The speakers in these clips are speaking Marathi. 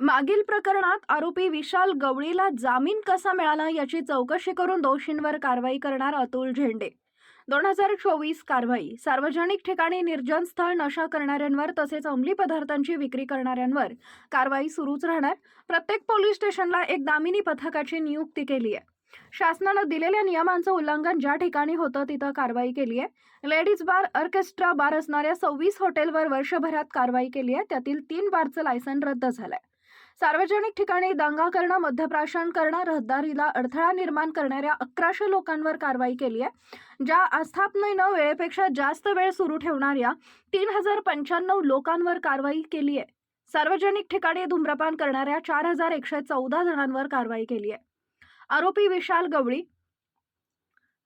मागील प्रकरणात आरोपी विशाल गवळीला जामीन कसा मिळाला याची चौकशी करून दोषींवर कारवाई करणार अतुल झेंडे. दोन हजार चोवीस कारवाई सार्वजनिक ठिकाणी निर्जन स्थळ नशा करणाऱ्यांवर तसेच अंमली पदार्थांची विक्री करणाऱ्यांवर कारवाई सुरूच राहणार. प्रत्येक पोलीस स्टेशनला एक दामिनी पथकाची नियुक्ती केली आहे शासनानं दिलेल्या नियमांचं उल्लंघन ज्या ठिकाणी होतं तिथं कारवाई केली आहे लेडीज बार ऑर्केस्ट्रा बार असणाऱ्या सव्वीस हॉटेलवर वर्षभरात कारवाई केली आहे त्यातील तीन बारचं लायसन रद्द झालंय. सार्वजनिक ठिकाणी दंगा करणं मध्यप्राशन करणं रहदारीला अडथळा निर्माण करणाऱ्या अकराशे लोकांवर कारवाई केली आहे. ज्या आस्थापनेनं वेळेपेक्षा जास्त वेळ सुरू ठेवणाऱ्या तीन हजार पंच्याण्णव लोकांवर कारवाई केली आहे. सार्वजनिक ठिकाणी धूम्रपान करणाऱ्या चार हजार एकशे चौदा जणांवर कारवाई केली आहे. आरोपी विशाल गवळी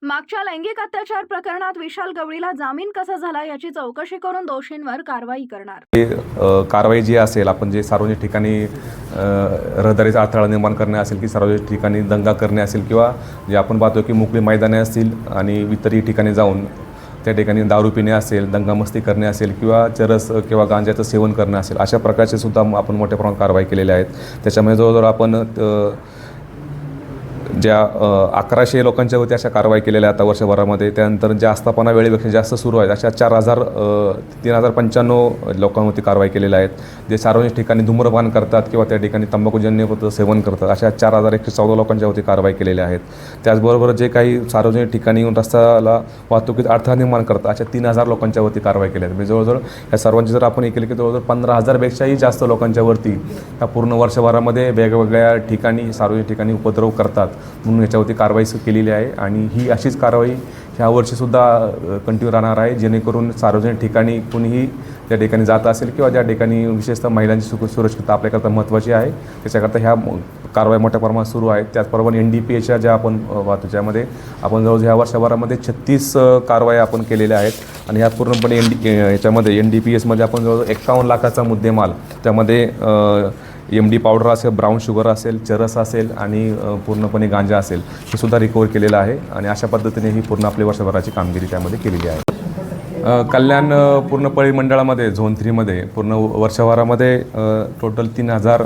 मागच्या लैंगिक अत्याचार प्रकरणात विशाल गवळीला जामीन कसा झाला याची चौकशी करून दोषींवर कारवाई करणार. कारवाई जी असेल आपण जे सार्वजनिक ठिकाणी रहदारीचा अडथळा निर्माण करणे असेल की सार्वजनिक ठिकाणी दंगा करणे असेल किंवा जे आपण पाहतो की मोकळी मैदाने असतील आणि इतरही ठिकाणी जाऊन त्या ठिकाणी दारू पिणे असेल दंगामस्ती करणे असेल किंवा चरस किंवा गांजाचं सेवन करणे असेल अशा प्रकारचे सुद्धा आपण मोठ्या प्रमाणात कारवाई केलेल्या आहेत. त्याच्यामुळे जवळजवळ आपण ज्या अकराशे अकराशे लोकांच्यावरती अशा कारवाई केलेल्या आहेत आता वर्षभरामध्ये त्यानंतर ज्या आस्थापना वेळेपेक्षा जास्त सुरू आहेत अशा चार हजार तीन हजार पंच्याण्णव लोकांवरती कारवाई केलेल्या आहेत जे सार्वजनिक ठिकाणी धूम्रपान करतात किंवा त्या ठिकाणी तंबाखूजन्य सेवन करतात अशा चार हजार एकशे चौदा लोकांच्यावरती कारवाई केलेल्या आहेत. त्याचबरोबर जे काही सार्वजनिक ठिकाणी येऊन रस्त्याला वाहतुकीत अडथळा निर्माण करतात अशा तीन हजार लोकांच्यावरती कारवाई केल्या आहेत. म्हणजे जवळजवळ या सर्वांची जर आपण हे केली की जवळजवळ पंधरा हजारपेक्षाही जास्त लोकांच्यावरती या पूर्ण वर्षभरामध्ये वेगवेगळ्या ठिकाणी सार्वजनिक ठिकाणी उपद्रव करतात. म्हणून याच्यावरती कारवाई केलेली आहे. आणि ही अशीच कारवाई ह्या वर्षीसुद्धा कंटिन्यू राहणार आहे. जेणेकरून सार्वजनिक ठिकाणी कुणीही त्या ठिकाणी जात असेल किंवा ज्या ठिकाणी विशेषतः महिलांची सुख सुरक्षितता आपल्याकरता महत्त्वाची आहे त्याच्याकरता ह्या कारवाई मोठ्या प्रमाणात सुरू आहेत. त्याचप्रमाणे एन डी पी एच्या ज्या आपण अ, ज्यामध्ये आपण जवळ ह्या वर्षभरामध्ये छत्तीस कारवाया आपण केलेल्या आहेत. आणि ह्या पूर्णपणे एन डी याच्यामध्ये एन डी पी एसमध्ये आपण जवळजवळ एकावन्न लाखाचा मुद्देमाल त्यामध्ये एम डी पावडर असेल ब्राऊन शुगर असेल चरस असेल आणि पूर्णपणे गांजा असेल हे सुद्धा रिकवर केलेलं आहे आणि अशा पद्धतीने ही पूर्ण आपली वर्षभराची कामगिरी त्यामध्ये केलेली आहे. कल्याण पूर्ण परिमंडळामध्ये झोन थ्रीमध्ये पूर्ण वर्षभरामध्ये टोटल तीन हजार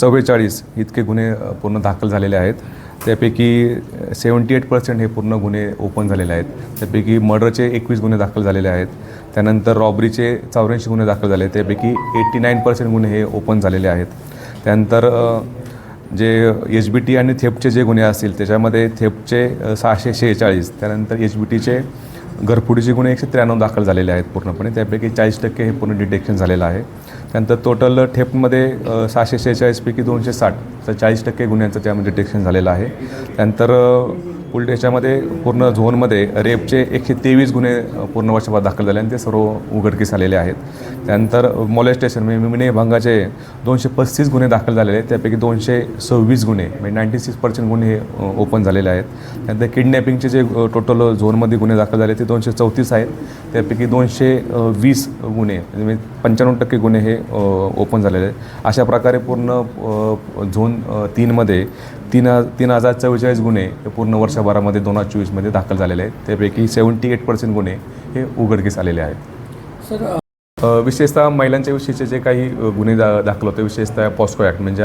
चव्वेचाळीस इतके गुन्हे पूर्ण दाखल झालेले आहेत. त्यापैकी सेवन्टी एट पर्सेंट हे पूर्ण गुन्हे ओपन झालेले आहेत. त्यापैकी मर्डरचे एकवीस गुन्हे दाखल झालेले आहेत. त्यानंतर रॉबरीचे चौऱ्याऐंशी गुन्हे दाखल झाले आहेत. त्यापैकी एट्टी नाईन पर्सेंट गुन्हे हे ओपन झालेले आहेत. त्यानंतर जे एच बी टी आणि थेपचे जे गुन्हे असतील त्याच्यामध्ये थेपचे सहाशे शेहेचाळीस. त्यानंतर एच बी टीचे घरफोडीचे गुन्हे एकशे त्र्याण्णव दाखल झालेले आहेत पूर्णपणे. त्यापैकी चाळीस टक्के हे पूर्ण डिटेक्शन झालेलं आहे. त्यानंतर टोटल ठेपमध्ये सहाशे शेहेचाळीसपैकी दोनशे साठ तर चाळीस टक्के गुन्ह्यांचं त्यामध्ये डिटेक्शन झालेलं आहे. त्यानंतर अ, याच्यामध्ये पूर्ण झोनमध्ये रेपचे एकशे तेवीस गुन्हे पूर्ण वर्षभर दाखल झाले आणि ते सर्व उघडकीस आलेले आहेत. त्यानंतर मॉलेस्टेशन म्हणजे मिने भंगाचे दोनशे पस्तीस गुन्हे दाखल झालेले आहेत. त्यापैकी दोनशे सव्वीस गुन्हे म्हणजे नाईंटी सिक्स पर्सेंट गुन्हे हे ओपन झालेले आहेत. त्यानंतर किडनॅपिंगचे जे टोटल झोनमध्ये गुन्हे दाखल झाले ते दोनशे चौतीस आहेत. त्यापैकी दोनशे वीस गुन्हे म्हणजे पंच्याण्णव टक्के गुन्हे हे ओपन झालेले आहेत. अशा प्रकारे पूर्ण झोन तीनमध्ये तीन तीन हजार चव्वेचाळीस गुन्हे हे पूर्ण वर्षभरामध्ये दोन हजार चोवीसमध्ये दाखल झालेले आहेत. त्यापैकी सेवन्टी एट पर्सेंट गुन्हे हे उघडकीस आलेले आहेत. सर विशेषतः महिलांच्या विषयीचे जे काही गुन्हे दा दाखल होते विशेषतः पॉस्को ॲक्ट म्हणजे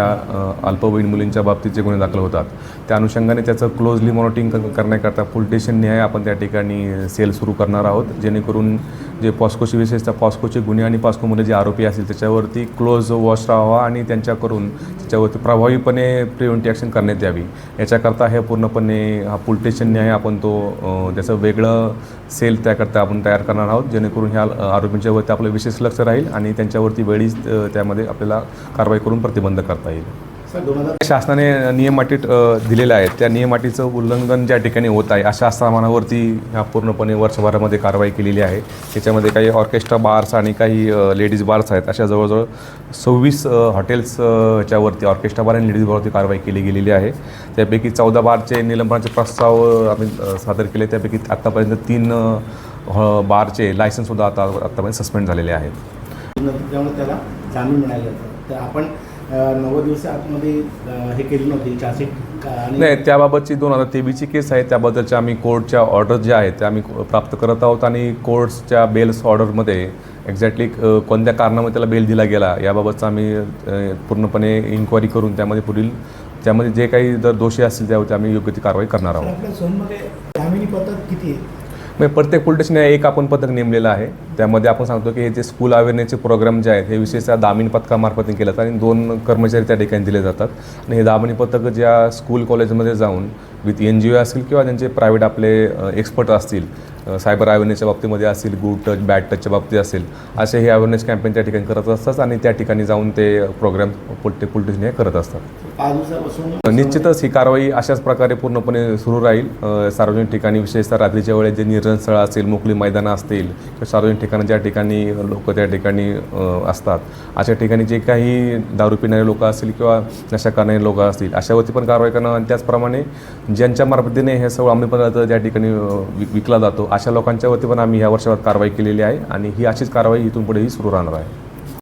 अल्पवयीन मुलींच्या बाबतीत जे गुन्हे दाखल होतात त्या अनुषंगाने त्याचं क्लोजली मॉनिटरिंग करण्याकरता पोलीस स्टेशन न्याय आपण त्या ठिकाणी सेल सुरू करणार आहोत जेणेकरून जे पॉस्कोचे विशेषतः पॉस्कोचे गुन्हे आणि पॉस्कोमध्ये जे आरोपी असतील त्याच्यावरती क्लोज वॉच राहावा आणि त्यांच्याकडून त्याच्यावरती प्रभावीपणे प्रिव्हेंटिव्ह ॲक्शन करण्यात यावी. याच्याकरता हे पूर्णपणे हा पुलटेशन न्याय आपण तो त्याचं वेगळं सेल त्याकरता आपण तयार करणार आहोत जेणेकरून ह्या आरोपींच्यावरती आपलं विशेष लक्ष राहील आणि त्यांच्यावरती वेळीच त्यामध्ये आपल्याला कारवाई करून प्रतिबंध करता येईल. शासनाने नियम अटी अ, दिलेल्या आहेत. त्या नियम अटीचं उल्लंघन ज्या ठिकाणी होत आहे अशा सामानावरती ह्या पूर्णपणे वर्षभरामध्ये कारवाई केलेली आहे. त्याच्यामध्ये काही ऑर्केस्ट्रा बार्स आणि काही लेडीज बार्स आहेत. अशा जवळजवळ सव्वीस हॉटेल्स च्यावरती ऑर्केस्ट्रा बार आणि लेडीज बारवरती कारवाई केली गेलेली आहे. त्यापैकी चौदा बारचे निलंबनाचे प्रस्ताव आम्ही सादर केले. त्यापैकी आत्तापर्यंत तीन बारचे लायसन्ससुद्धा आता आत्तापर्यंत सस्पेंड झालेले आहेत. त्यामुळे त्याला जामीन मिळाला तर आपण नव्वद दिवस आतमध्ये हे केली नव्हती चार्जशीट नाही त्याबाबतची दोन हजार तेवीसची केस आहे त्याबद्दलच्या आम्ही कोर्टच्या ऑर्डर ज्या आहेत त्या आम्ही प्राप्त करत आहोत आणि कोर्ट्सच्या बेल्स ऑर्डरमध्ये एक्झॅक्टली कोणत्या कारणामुळे त्याला बेल दिला गेला याबाबतचा आम्ही पूर्णपणे इन्क्वायरी करून त्यामध्ये पुढील त्यामध्ये जे काही जर दोषी असतील त्यावरती आम्ही योग्य ती कारवाई करणार आहोत. आपल्या झोनमध्ये किती आहे? म्हणजे प्रत्येक पोलिटिशने एक आपण पथक नेमलेलं आहे. त्यामध्ये आपण सांगतो की हे जे स्कूल अवेअरनेसचे प्रोग्राम जे आहेत हे विशेषतः दामिनी पथकामार्फत केलं जातं आणि दोन कर्मचारी त्या ठिकाणी दिले जातात. आणि हे दामिनी पथक ज्या स्कूल कॉलेजमध्ये जाऊन विथ एन जी ओ असतील किंवा त्यांचे प्रायव्हेट आपले एक्सपर्ट असतील सायबर अवेअरनेसच्या बाबतीमध्ये असतील गुड टच बॅड टचच्या बाबतीत असेल असे हे अवेअरनेस कॅम्पेन त्या ठिकाणी करत असतात आणि त्या ठिकाणी जाऊन ते प्रोग्राम पोलिटिशने हे करत असतात. पाच दिवसापासून निश्चितच ही कारवाई अशाच प्रकारे पूर्णपणे सुरू राहील. सार्वजनिक ठिकाणी विशेषतः रात्रीच्या वेळेत जे निर्जन स्थळं असेल मोकळी मैदानं असतील किंवा सार्वजनिक ठिकाणी ज्या ठिकाणी लोक त्या ठिकाणी असतात अशा ठिकाणी जे काही दारू पिणारे लोक असतील किंवा नशा करणारे लोक असतील अशावरती पण कारवाई करणं आणि त्याचप्रमाणे ज्यांच्या मार्फतीने हे सगळं अंमली पदार्थ ज्या ठिकाणी विक- विकला जातो अशा लोकांच्यावरती पण आम्ही ह्या वर्षावर कारवाई केलेली आहे आणि ही अशीच कारवाई इथून पुढेही सुरू राहणार आहे.